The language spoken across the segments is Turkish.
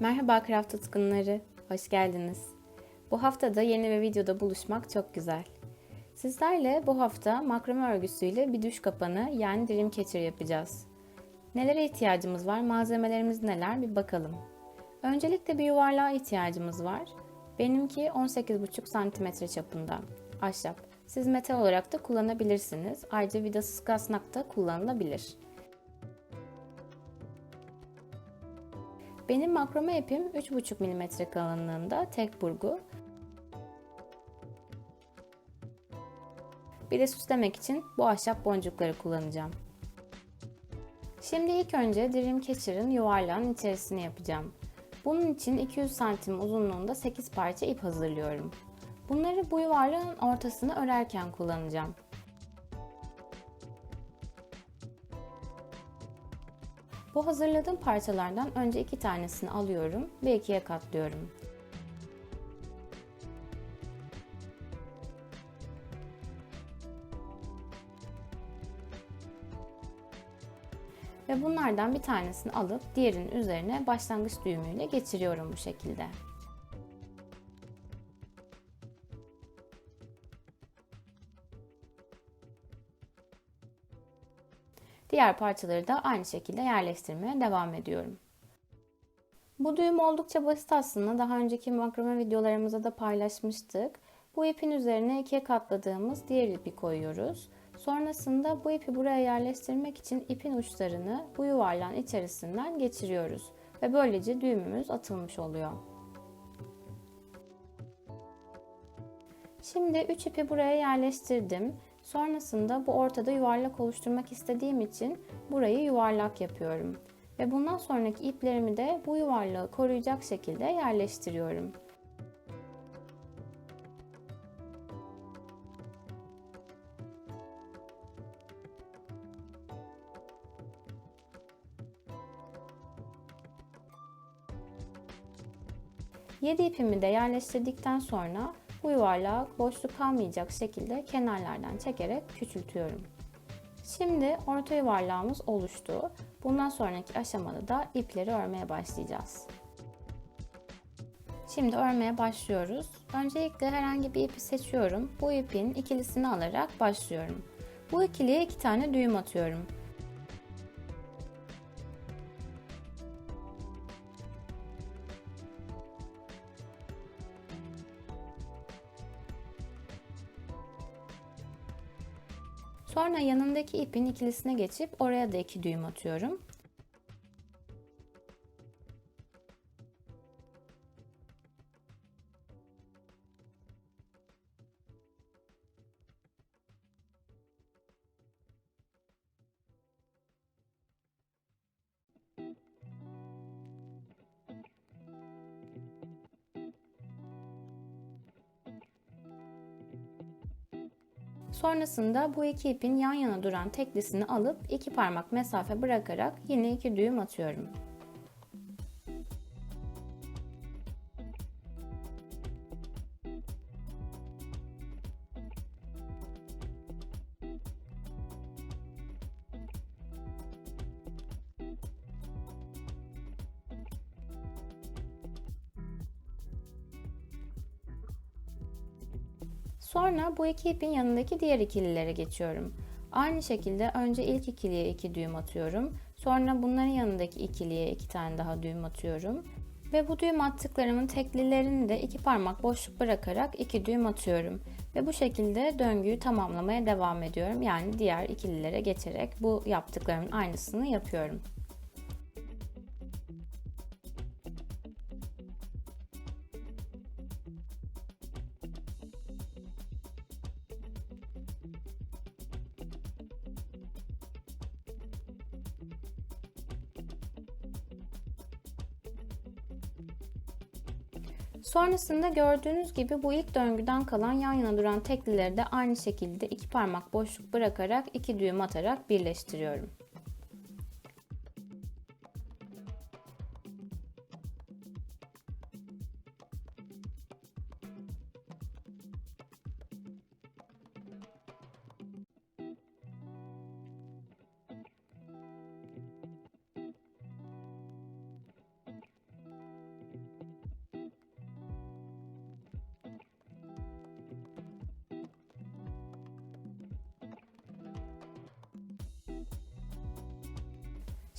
Merhaba craft tutkunları, hoş geldiniz. Bu hafta da yeni bir videoda buluşmak çok güzel. Sizlerle bu hafta makrame örgüsüyle bir düş kapanı yani dream catcher yapacağız. Nelere ihtiyacımız var, malzemelerimiz neler bir bakalım. Öncelikle bir yuvarlığa ihtiyacımız var. Benimki 18,5 cm çapında. Ahşap. Siz metal olarak da kullanabilirsiniz. Ayrıca vidasız kasnak da kullanılabilir. Benim makrome ipim 3,5 mm kalınlığında tek burgu. Bir de süslemek için bu ahşap boncukları kullanacağım. Şimdi ilk önce Dream Catcher'ın yuvarlağın içerisini yapacağım. Bunun için 200 santim uzunluğunda 8 parça ip hazırlıyorum. Bunları bu yuvarlağın ortasını örerken kullanacağım. Bu hazırladığım parçalardan önce iki tanesini alıyorum ve ikiye katlıyorum. Ve bunlardan bir tanesini alıp diğerinin üzerine başlangıç düğümüyle geçiriyorum bu şekilde. Diğer parçaları da aynı şekilde yerleştirmeye devam ediyorum. Bu düğüm oldukça basit aslında. Daha önceki makrame videolarımızda da paylaşmıştık. Bu ipin üzerine ikiye katladığımız diğer ipi koyuyoruz. Sonrasında bu ipi buraya yerleştirmek için ipin uçlarını bu yuvarlağın içerisinden geçiriyoruz. Ve böylece düğümümüz atılmış oluyor. Şimdi 3 ipi buraya yerleştirdim. Sonrasında bu ortada yuvarlak oluşturmak istediğim için burayı yuvarlak yapıyorum. Ve bundan sonraki iplerimi de bu yuvarlağı koruyacak şekilde yerleştiriyorum. Yedi ipimi de yerleştirdikten sonra bu yuvarlağı boşluk kalmayacak şekilde kenarlardan çekerek küçültüyorum. Şimdi orta yuvarlağımız oluştu. Bundan sonraki aşamada da ipleri örmeye başlayacağız. Şimdi örmeye başlıyoruz. Öncelikle herhangi bir ipi seçiyorum. Bu ipin ikilisini alarak başlıyorum. Bu ikiliye iki tane düğüm atıyorum. Sonra yanındaki ipin ikilisine geçip oraya da iki düğüm atıyorum. Sonrasında bu iki ipin yan yana duran teklisini alıp iki parmak mesafe bırakarak yine iki düğüm atıyorum. Sonra bu iki ipin yanındaki diğer ikililere geçiyorum. Aynı şekilde önce ilk ikiliye iki düğüm atıyorum. Sonra bunların yanındaki ikiliye iki tane daha düğüm atıyorum. Ve bu düğüm attıklarımın teklilerini de iki parmak boşluk bırakarak iki düğüm atıyorum. Ve bu şekilde döngüyü tamamlamaya devam ediyorum. Yani diğer ikililere geçerek bu yaptıklarımın aynısını yapıyorum. Sonrasında gördüğünüz gibi bu ilk döngüden kalan yan yana duran teklileri de aynı şekilde iki parmak boşluk bırakarak iki düğüm atarak birleştiriyorum.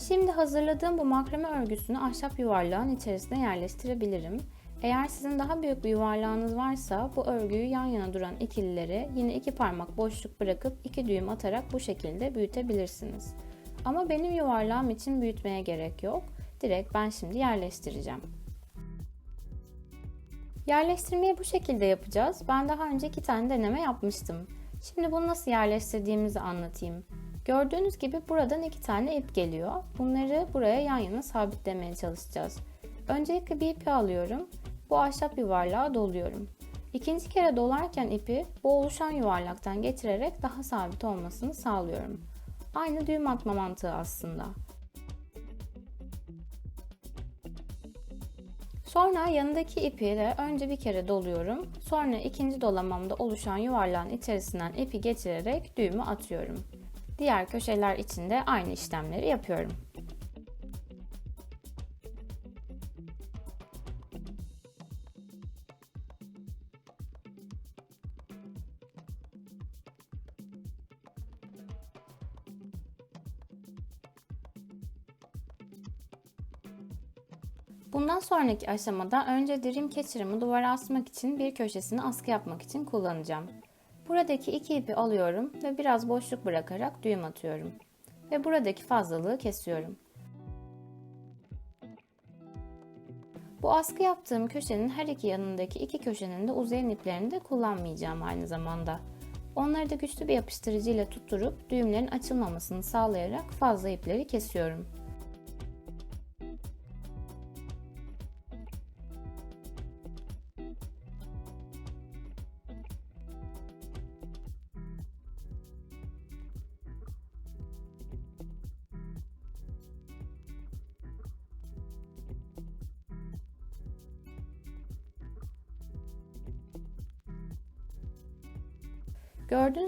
Şimdi hazırladığım bu makrame örgüsünü ahşap yuvarlağın içerisine yerleştirebilirim. Eğer sizin daha büyük bir yuvarlağınız varsa bu örgüyü yan yana duran ikilileri yine iki parmak boşluk bırakıp iki düğüm atarak bu şekilde büyütebilirsiniz. Ama benim yuvarlağım için büyütmeye gerek yok. Direkt ben şimdi yerleştireceğim. Yerleştirmeyi bu şekilde yapacağız. Ben daha önce iki tane deneme yapmıştım. Şimdi bunu nasıl yerleştirdiğimizi anlatayım. Gördüğünüz gibi buradan iki tane ip geliyor. Bunları buraya yan yana sabitlemeye çalışacağız. Öncelikle bir ipi alıyorum. Bu ahşap yuvarlağa doluyorum. İkinci kere dolarken ipi bu oluşan yuvarlaktan geçirerek daha sabit olmasını sağlıyorum. Aynı düğüm atma mantığı aslında. Sonra yanındaki ipi de önce bir kere doluyorum. Sonra ikinci dolamamda oluşan yuvarlağın içerisinden ipi geçirerek düğümü atıyorum. Diğer köşeler için de aynı işlemleri yapıyorum. Bundan sonraki aşamada önce Dream Catcher'ımı duvara asmak için bir köşesini askı yapmak için kullanacağım. Buradaki iki ipi alıyorum ve biraz boşluk bırakarak düğüm atıyorum. Ve buradaki fazlalığı kesiyorum. Bu askı yaptığım köşenin her iki yanındaki iki köşenin de uzayan iplerini de kullanmayacağım aynı zamanda. Onları da güçlü bir yapıştırıcı ile tutturup düğümlerin açılmamasını sağlayarak fazla ipleri kesiyorum.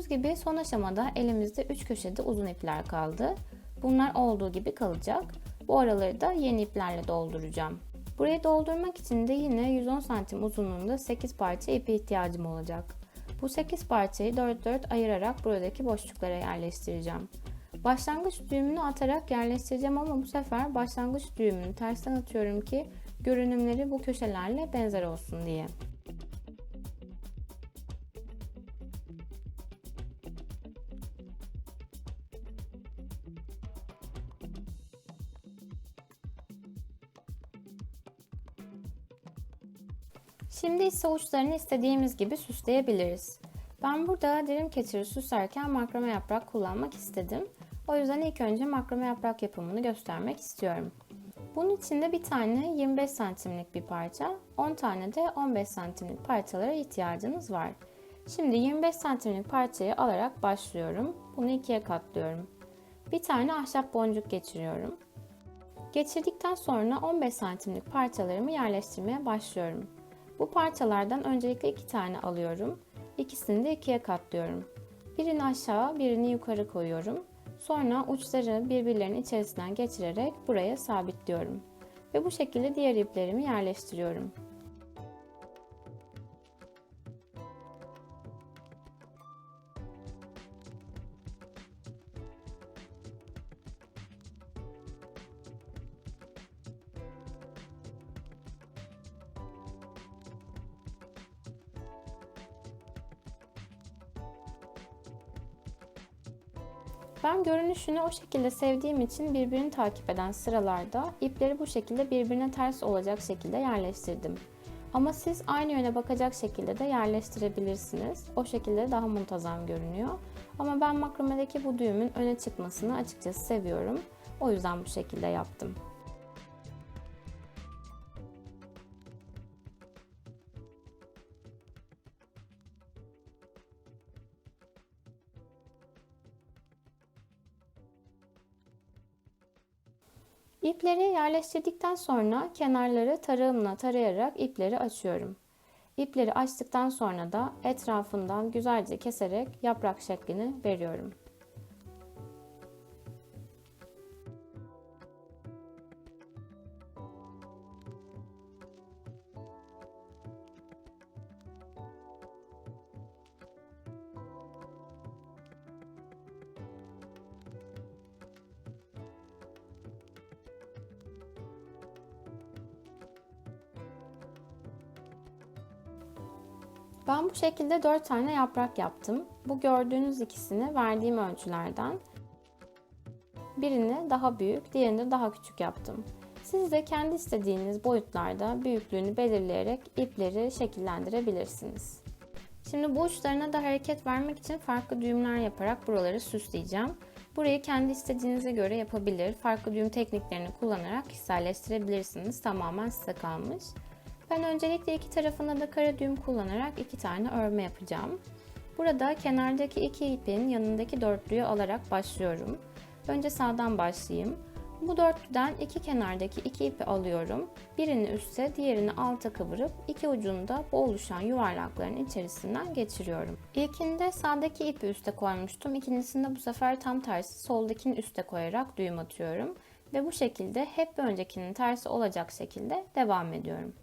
Gibi son aşamada elimizde 3 köşede uzun ipler kaldı. Bunlar olduğu gibi kalacak. Bu araları da yeni iplerle dolduracağım. Burayı doldurmak için de yine 110 cm uzunluğunda 8 parça ipi ihtiyacım olacak. Bu 8 parçayı 4 4 ayırarak buradaki boşluklara yerleştireceğim. Başlangıç düğümünü atarak yerleştireceğim ama bu sefer başlangıç düğümünü tersten atıyorum ki görünümleri bu köşelerle benzer olsun diye. Şimdi ise uçlarını istediğimiz gibi süsleyebiliriz. Ben burada dilim keçiri süslerken makrame yaprak kullanmak istedim. O yüzden ilk önce makrame yaprak yapımını göstermek istiyorum. Bunun için de bir tane 25 santimlik bir parça, 10 tane de 15 santimlik parçalara ihtiyacınız var. Şimdi 25 santimlik parçayı alarak başlıyorum. Bunu ikiye katlıyorum. Bir tane ahşap boncuk geçiriyorum. Geçirdikten sonra 15 santimlik parçalarımı yerleştirmeye başlıyorum. Bu parçalardan öncelikle iki tane alıyorum. İkisini de ikiye katlıyorum. Birini aşağı, birini yukarı koyuyorum. Sonra uçları birbirlerinin içerisinden geçirerek buraya sabitliyorum. Ve bu şekilde diğer iplerimi yerleştiriyorum. Ben görünüşünü o şekilde sevdiğim için birbirini takip eden sıralarda ipleri bu şekilde birbirine ters olacak şekilde yerleştirdim. Ama siz aynı yöne bakacak şekilde de yerleştirebilirsiniz. O şekilde daha muntazam görünüyor. Ama ben makramedeki bu düğümün öne çıkmasını açıkçası seviyorum. O yüzden bu şekilde yaptım. Yerleştirdikten sonra kenarları tarağımla tarayarak ipleri açıyorum. İpleri açtıktan sonra da etrafından güzelce keserek yaprak şeklini veriyorum. Ben bu şekilde 4 tane yaprak yaptım. Bu gördüğünüz ikisini verdiğim ölçülerden. Birini daha büyük, diğerini daha küçük yaptım. Siz de kendi istediğiniz boyutlarda büyüklüğünü belirleyerek ipleri şekillendirebilirsiniz. Şimdi bu uçlarına da hareket vermek için farklı düğümler yaparak buraları süsleyeceğim. Burayı kendi istediğinize göre yapabilir, farklı düğüm tekniklerini kullanarak kişiselleştirebilirsiniz. Tamamen size kalmış. Ben öncelikle iki tarafına da kara düğüm kullanarak iki tane örme yapacağım. Burada kenardaki iki ipin yanındaki dörtlüyü alarak başlıyorum. Önce sağdan başlayayım. Bu dörtlüden iki kenardaki iki ipi alıyorum. Birini üste, diğerini alta kıvırıp iki ucunu da bu oluşan yuvarlakların içerisinden geçiriyorum. İlkinde sağdaki ipi üste koymuştum. İkincisinde bu sefer tam tersi soldakini üste koyarak düğüm atıyorum. Ve bu şekilde hep öncekinin tersi olacak şekilde devam ediyorum.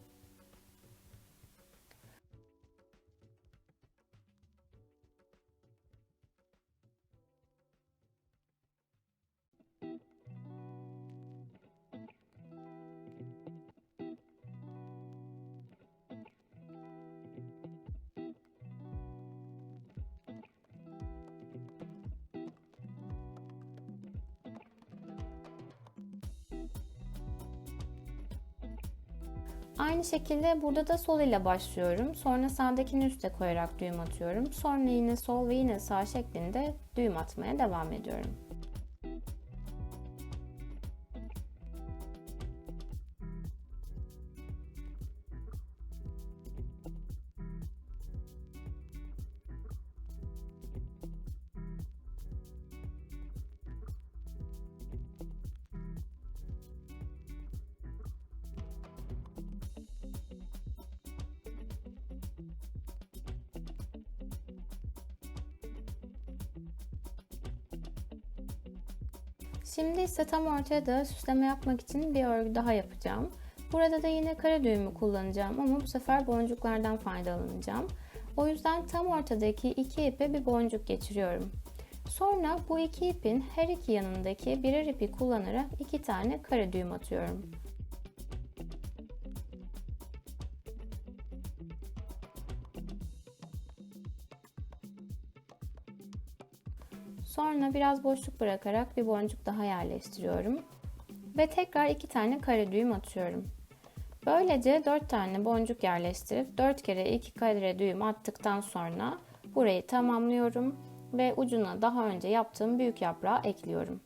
Aynı şekilde burada da sol ile başlıyorum. Sonra sağdakini üste koyarak düğüm atıyorum. Sonra yine sol ve yine sağ şeklinde düğüm atmaya devam ediyorum. Şimdi ise tam ortaya da süsleme yapmak için bir örgü daha yapacağım. Burada da yine kara düğümü kullanacağım ama bu sefer boncuklardan faydalanacağım. O yüzden tam ortadaki iki ipe bir boncuk geçiriyorum. Sonra bu iki ipin her iki yanındaki birer ipi kullanarak iki tane kara düğüm atıyorum. Sonra biraz boşluk bırakarak bir boncuk daha yerleştiriyorum. Ve tekrar iki tane kare düğüm atıyorum. Böylece 4 tane boncuk yerleştirip 4 kere 2 kare düğüm attıktan sonra burayı tamamlıyorum ve ucuna daha önce yaptığım büyük yaprağı ekliyorum.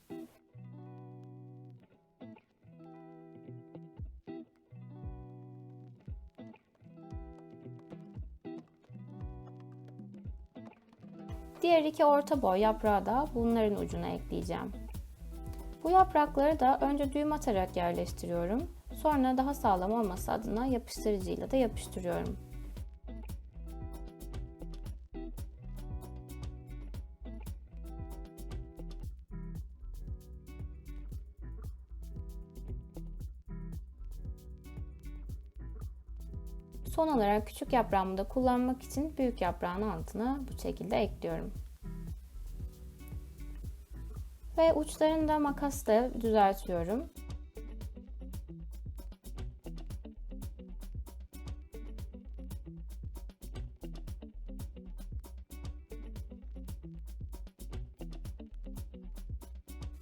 İki orta boy yaprağı da bunların ucuna ekleyeceğim. Bu yaprakları da önce düğüm atarak yerleştiriyorum. Sonra daha sağlam olması adına yapıştırıcıyla da yapıştırıyorum. Son olarak küçük yaprağımı da kullanmak için büyük yaprağın altına bu şekilde ekliyorum. Ve uçlarını da makasla düzeltiyorum.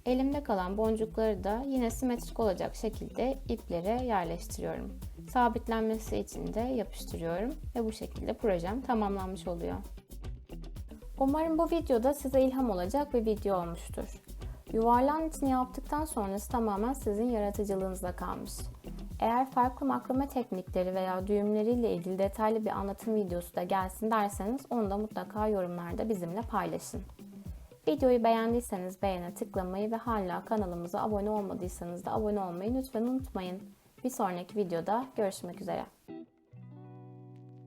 Elimde kalan boncukları da yine simetrik olacak şekilde iplere yerleştiriyorum sabitlenmesi için de yapıştırıyorum ve bu şekilde projem tamamlanmış oluyor. Umarım bu videoda size ilham olacak bir video olmuştur. Yuvarlağın içini yaptıktan sonrası tamamen sizin yaratıcılığınızda kalmış. Eğer farklı makrame teknikleri veya düğümleriyle ilgili detaylı bir anlatım videosu da gelsin derseniz onu da mutlaka yorumlarda bizimle paylaşın. Videoyu beğendiyseniz beğene tıklamayı ve hala kanalımıza abone olmadıysanız da abone olmayı lütfen unutmayın. Bir sonraki videoda görüşmek üzere.